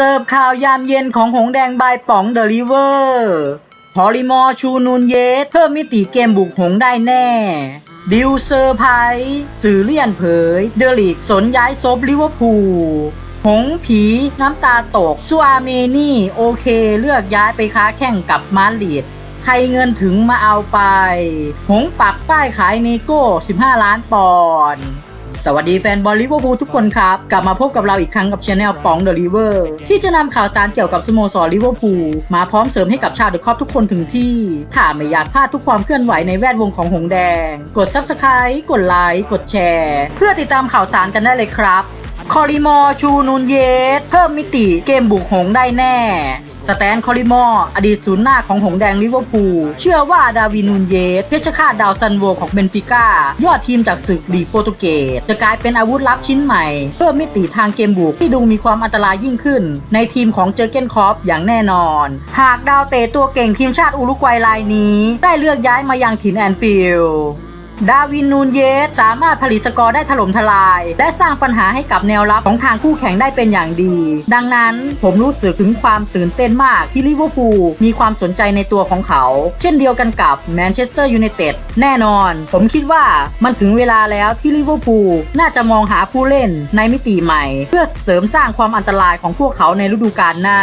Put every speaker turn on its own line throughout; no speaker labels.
สิร์ฟข่าวยามเย็นของหงแดงบายป๋องเดอะริเวอร์พอลิมอร์ชูนูนเยส เพิ่มมิติเกมบุกหงได้แน่ ดิวเซอร์ไพรส์สื่อเลี่ยนเผย เดลิกสนย้ายซบลิเวอร์พูลหงผีน้ำตาตกซัวอาร์เมนี่ โอเคเลือกย้ายไปค้าแข่งกับมาดริดใครเงินถึงมาเอาไป หงปักป้ายขายเนโก้ 15 ล้านปอนด์ สวัสดีแฟนบอลลิเวอร์พูลทุกคนครับ กลับมาพบกับเราอีกครั้งกับช anel ปองเดอะริเวอร์ที่จะนำข่าวสารเกี่ยวกับสโมสรลิเวอร์พูลมาพร้อมเสริมให้กับชาวเดอะคอปทุกคนถึงที่ถ้าไม่อยากพลาดทุกความเคลื่อนไหวในแวดวงของหงแดง กด Subscribe กดไลค์กดแชร์ เพื่อติดตามข่าวสารกันได้เลยครับ คอริมอร์ชูนูนเยส เพิ่มมิติเกมบุกหงได้แน่สแตนคอริมอร์อดีตศูนย์หน้าของหงแดงลิเวอร์พูลเชื่อว่าดาวินนูนเยสเพชรฆาตดาวซันโวของเบนฟิก้ายอดทีมจากศึกลีโปรตุเกสจะกลายเป็นอาวุธลับชิ้นใหม่ เพิ่มมิติทางเกมบุกที่ดูมีความอันตรายยิ่งขึ้น ในทีมของเจอเกนคอปอย่างแน่นอน หากดาวเตะตัวเก่งทีมชาติอุรุกวัยรายนี้ ได้เลือกย้ายมายังถิ่นแอนฟิลด์ ดาวินนูนเยสสามารถผลิตสกอร์ได้ถล่มทลาย และสร้างปัญหาให้กับแนวรับของทางคู่แข่งได้เป็นอย่างดี ดังนั้นผมรู้สึกถึงความตื่นเต้นมากที่ลิเวอร์พูลมีความสนใจในตัวของเขา เช่นเดียวกันกับแมนเชสเตอร์ยูไนเต็ดแน่นอน ผมคิดว่ามันถึงเวลาแล้วที่ลิเวอร์พูลน่าจะมองหาผู้เล่นในมิติใหม่ เพื่อเสริมสร้างความอันตรายของพวกเขาในฤดูกาลหน้า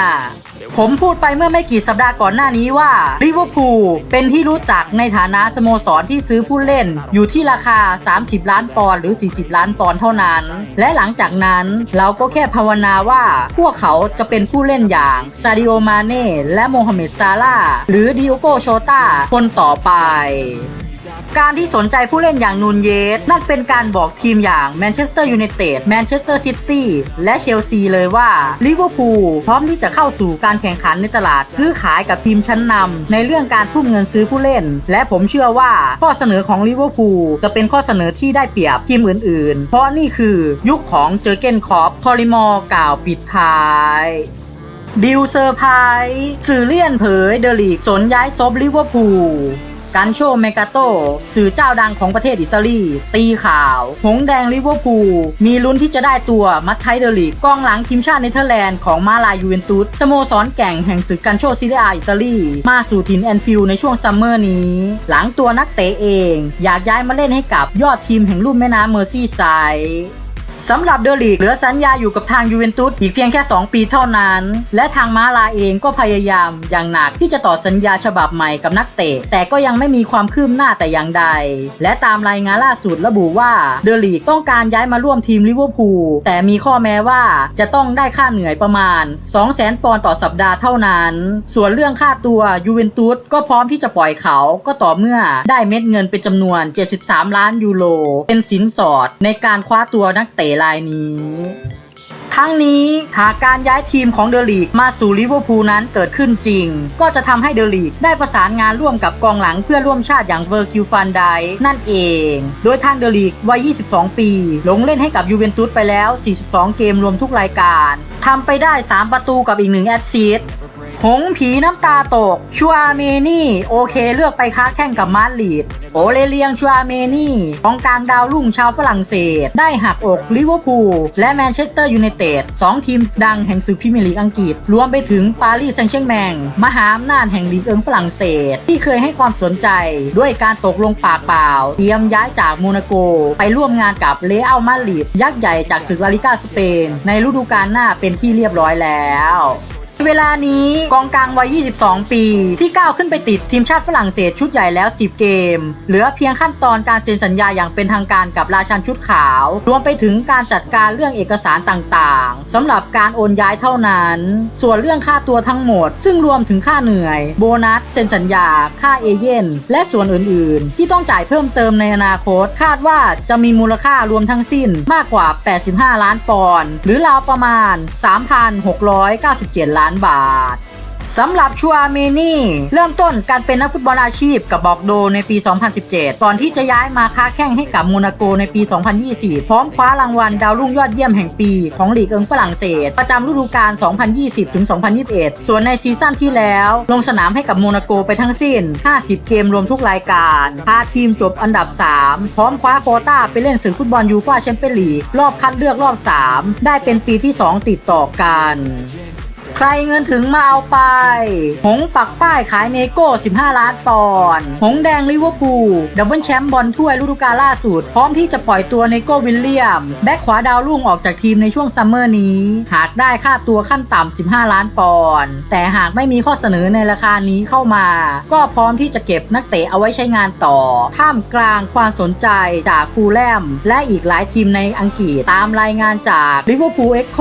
ผมพูดไปเมื่อไม่กี่สัปดาห์ก่อนหน้านี้ว่าลิเวอร์พูลเป็นที่รู้จักในฐานะสโมสรที่ซื้อผู้เล่น อยู่ที่ราคา 30 ล้านปอนด์หรือ 40 ล้านปอนด์เท่านั้น และหลังจากนั้นเราก็แค่ภาวนาว่าพวกเขาจะเป็นผู้เล่นอย่างซาดิโอมาเน่และโมฮัมเหม็ดซาลาห์หรือดิโอโกโชตาคนต่อไป การที่สนใจผู้เล่นอย่างนูนเยสนั่นเป็นการบอกทีมอย่างแมนเชสเตอร์ยูไนเต็ดแมนเชสเตอร์ซิตี้และเชลซีเลยว่าลิเวอร์พูลพร้อมที่จะเข้าสู่การแข่งขันในตลาดซื้อขายกับทีมชั้นนำในเรื่องการทุ่มเงินซื้อผู้เล่น และผมเชื่อว่าข้อเสนอของลิเวอร์พูลจะเป็นข้อเสนอที่ได้เปรียบทีมอื่น ๆ เพราะนี่คือยุคของเจอเกนคอปคอริมอร์กล่าวปิดท้ายดิวเซอร์ไพรส์สื่อเลี่ยนเผยเดลีกสนย้ายซบลิเวอร์พูล การโชเมกาโต สื่อเจ้าดังของประเทศอิตาลี ตีข่าว หงแดงลิเวอร์พูลมีลุ้นที่จะได้ตัวมัตไทเดลีกกองหลังทีมชาติเนเธอร์แลนด์ของมาลายูเวนตุสสโมสรแก่งแห่งศึกการโชซีเรียอิตาลี มาสู่ถิ่นแอนฟิลในช่วงซัมเมอร์นี้ หลังตัวนักเตะเอง อยากย้ายมาเล่นให้กับยอดทีมแห่งลุ่มแม่น้ำเมอร์ซี่ไซด์ สำหรับเดอลีกเหลือสัญญาอยู่กับทางยูเวนตุสอีกเพียงแค่ 2 ปีเท่านั้น และทางมาลาเองก็พยายามอย่างหนักที่จะต่อสัญญาฉบับใหม่กับนักเตะ แต่ก็ยังไม่มีความคืบหน้าแต่อย่างใด และตามรายงานล่าสุดระบุว่าเดอลีกต้องการย้ายมาร่วมทีมลิเวอร์พูลแต่มีข้อแม้ว่าจะต้องได้ค่าเหนื่อยประมาณ 200,000ปอนด์ต่อสัปดาห์เท่านั้น ส่วนเรื่องค่าตัวยูเวนตุสก็พร้อมที่จะปล่อยเขาก็ต่อเมื่อได้เม็ดเงินเป็นจำนวน 73 ล้านยูโรเป็นสินสอดในการคว้าตัวนักเตะรายนี้ทั้งนี้หากการย้ายทีมของเดอลีกมาสู่ลิเวอร์พูลนั้นเกิดขึ้นจริง ก็จะทำให้เดอลีกได้ประสานงานร่วมกับกองหลังเพื่อร่วมชาติอย่างเวอร์กิลฟันไดนั่นเอง โดยทางเดอลีกวัย 22 ปี ลงเล่นให้กับยูเวนตุสไปแล้ว 42 เกมรวมทุกรายการทำไปได้ 3 ประตูกับอีก1แอสซิสต์ หงผีน้ำตาตก ชัวเมนี่ โอเคเลือกไปค้าแข่งกับมาดริดโอเลเลียงชัวเมนี่กองกลางดาวรุ่งชาวฝรั่งเศส ได้หักอกลิเวอร์พูลและแมนเชสเตอร์ยูไนเต็ดสองทีมดังแห่งศึกพรีเมียร์ลีกอังกฤษ รวมไปถึงปารีสแซงต์แชร์แมงมหาอำนาจแห่งลีกเอิงฝรั่งเศส ที่เคยให้ความสนใจ ด้วยการตกลงปากเปล่า เตรียมย้ายจากโมนาโก ไปร่วมงานกับเลอัลมาดริดยักษ์ใหญ่จากศึกลาลิกาสเปน ในฤดูกาลหน้าเป็นที่เรียบร้อยแล้ว เวลานี้กองกลางวัย 22 ปี ที่ก้าวขึ้นไปติดทีมชาติฝรั่งเศสชุดใหญ่แล้ว 10 เกม เหลือเพียงขั้นตอนการเซ็นสัญญาอย่างเป็นทางการกับราชันชุดขาว รวมไปถึงการจัดการเรื่องเอกสารต่างๆสำหรับการโอนย้ายเท่านั้น ส่วนเรื่องค่าตัวทั้งหมด ซึ่งรวมถึงค่าเหนื่อย โบนัส เซ็นสัญญา ค่าเอเย่นและส่วนอื่นๆ ที่ต้องจ่ายเพิ่มเติมในอนาคต คาดว่าจะมีมูลค่ารวมทั้งสิ้นมากกว่า 85 ล้านปอนด์หรือราวประมาณ 3,697 ล้านบาทสำหรับชัวเมนี่เริ่มต้นการเป็นนักฟุตบอลอาชีพกับบอกโดในปี 2017 ก่อนที่จะย้ายมาค้าแข่งให้กับโมนาโกในปี 2020พร้อมคว้ารางวัลดาวรุ่งยอดเยี่ยมแห่งปีของลีกเอิงฝรั่งเศส ประจำฤดูกาล 2020-2021 ส่วนในซีซั่นที่แล้ว ลงสนามให้กับโมนาโกไปทั้งสิ้น 50 เกมรวมทุกรายการพาทีมจบอันดับ 3 พร้อมคว้าโคต้าไปเล่นศึกฟุตบอลยูฟ่าแชมเปี้ยนลีกรอบคัดเลือกรอบ 3 ได้เป็นปีที่ 2 ติดต่อกัน ใครเงินถึงมาเอาไป หงปักป้ายขายเนโก้ 15 ล้านปอนด์หงแดงลิเวอร์พูลดับเบิลแชมป์บอลถ้วยฤดูกาลล่าสุด พร้อมที่จะปล่อยตัวเนโก้วิลเลียม แบ็คขวาดาวรุ่งออกจากทีมในช่วงซัมเมอร์นี้ หากได้ค่าตัวขั้นต่ำ 15 ล้านปอนด์แต่หากไม่มีข้อเสนอในราคานี้เข้ามา ก็พร้อมที่จะเก็บนักเตะเอาไว้ใช้งานต่อ ท่ามกลางความสนใจจากฟูลแลม และอีกหลายทีมในอังกฤษตามรายงานจากลิเวอร์พูลเอ็กโค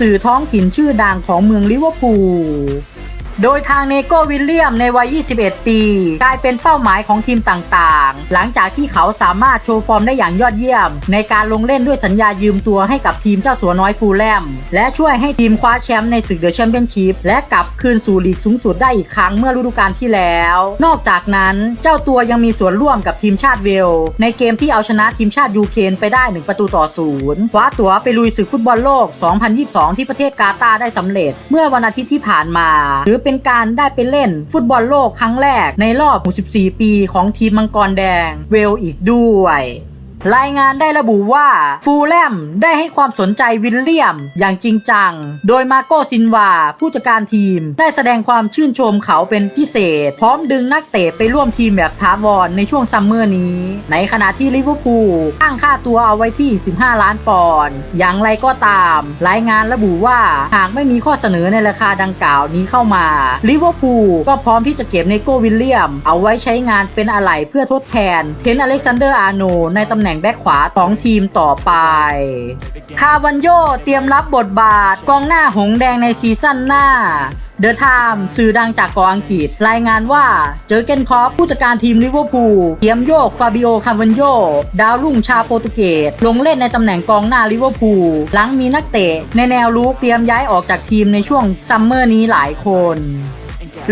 สื่อท้องถิ่นชื่อดังของเมือง Liverpool. โดยทางเนโกวิลเลียมในวัย 21 ปี กลายเป็นเป้าหมายของทีมต่างๆ หลังจากที่เขาสามารถโชว์ฟอร์มได้อย่างยอดเยี่ยม ในการลงเล่นด้วยสัญญายืมตัวให้กับทีมเจ้าสัวน้อยฟูลแลม และช่วยให้ทีมคว้าแชมป์ในศึกเดอะแชมเปี้ยนชิพและกลับคืนสู่ลีกสูงสุดได้อีกครั้งเมื่อฤดูกาลที่แล้ว นอกจากนั้นเจ้าตัวยังมีส่วนร่วมกับทีมชาติเวล ในเกมที่เอาชนะทีมชาติยูเครนไปได้ 1 ประตูต่อศูนย์คว้าตั๋วไปลุยศึกฟุตบอลโลก 2022 ที่ประเทศกาตาร์ได้สำเร็จ เมื่อวันอาทิตย์ที่ผ่านมาถือเป็นการได้ไปเล่น ฟุตบอลโลกครั้งแรกในรอบ 64 ปีของทีมมังกรแดงเวลอีกด้วย รายงานได้ระบุว่าฟูลแลมได้ให้ความสนใจวิลเลียมอย่างจริงจัง โดยมาโกซินวา ผู้จัดการทีม ได้แสดงความชื่นชมเขาเป็นพิเศษ พร้อมดึงนักเตะไปร่วมทีมแบบทาวรในช่วงซัมเมอร์นี้ ในขณะที่ลิเวอร์พูลตั้งค่าตัวเอาไว้ที่ 15 ล้านปอนด์อย่างไรก็ตาม รายงานระบุว่าหากไม่มีข้อเสนอในราคาดังกล่าวนี้เข้ามาลิเวอร์พูลก็พร้อมที่จะเก็บเนโกวิลเลียม เอาไว้ใช้งานเป็นอะไหล่เพื่อทดแทนเทนอเล็กซานเดอร์อาร์โนในตำแหน่งแบ็คขวาของทีมต่อไป คาวันโยเตรียมรับบทบาทกองหน้าหงแดงในซีซั่นหน้าเดอะไทม์สื่อดังจากกาะอังกฤษ รายงานว่าเจอเกนคอปผู้จัดการทีมลิเวอร์พูลเตรียมโยกฟาบิโอคาวันโยดาวรุ่งชาโปรตุเกส ลงเล่นในตำแหน่งกองหน้าลิเวอร์พูลหลังมีนักเตะในแนวรุกเตรียมย้ายออกจากทีมในช่วงซัมเมอร์นี้หลายคน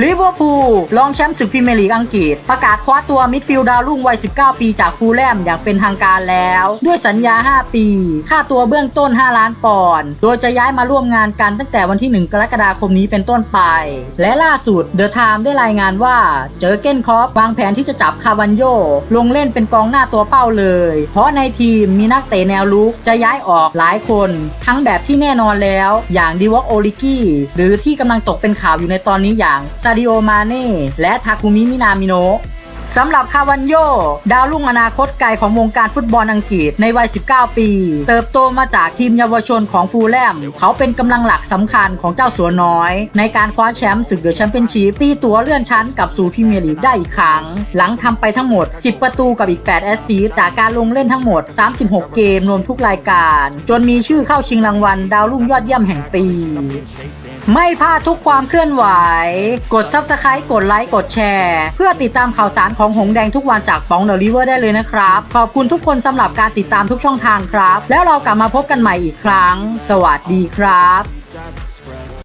ลิเวอร์พูลรองแชมป์ศึกพรีเมียร์ลีกอังกฤษ ประกาศคว้าตัวมิดฟิลด์ดาวรุ่งวัย 19 ปีจากฟูลแลมอย่างเป็นทางการแล้ว ด้วยสัญญา 5 ปี ค่าตัวเบื้องต้น 5 ล้านปอนด์โดยจะย้ายมาร่วมงานกันตั้งแต่วันที่ 1 กรกฎาคมนี้เป็นต้นไป และล่าสุดเดอะไทม์ได้รายงานว่าเจอเกนคอปวางแผนที่จะจับคาวันโยลงเล่นเป็นกองหน้าตัวเป้าเลย เพราะในทีมมีนักเตะแนวลุกจะย้ายออกหลายคน ทั้งแบบที่แน่นอนแล้ว อย่างดิวอกโอลิกี้หรือที่กำลังตกเป็นข่าวอยู่ในตอนนี้อย่างซาดิโอมาเน่และทาคุมิมินามิโนะ สำหรับคาวันโย ดาวรุ่งอนาคตไกลของวงการฟุตบอลอังกฤษในวัย 19 ปี เติบโตมาจากทีมเยาวชนของฟูลแลม เขาเป็นกำลังหลักสำคัญของเจ้าสัวน้อย ในการคว้าแชมป์ศึกเดอะแชมเปี้ยนชิพตีตัวเลื่อนชั้นกับสู่พรีเมียร์ลีกได้อีกครั้ง หลังทำไปทั้งหมด 10 ประตูกับอีก 8 แอสซิสต์จากการลงเล่นทั้งหมด 36 เกมรวมทุกรายการ จนมีชื่อเข้าชิงรางวัล ดาวรุ่งยอดเยี่ยมแห่งปี ไม่พลาดทุกความเคลื่อนไหว กด Subscribe กดไลค์กดแชร์ เพื่อติดตามข่าวสารของของหงแดงทุกวันจากป๋องเดอะริเวอร์ได้เลยนะครับ ขอบคุณทุกคนสำหรับการติดตามทุกช่องทางครับ แล้วเรากลับมาพบกันใหม่อีกครั้ง สวัสดีครับ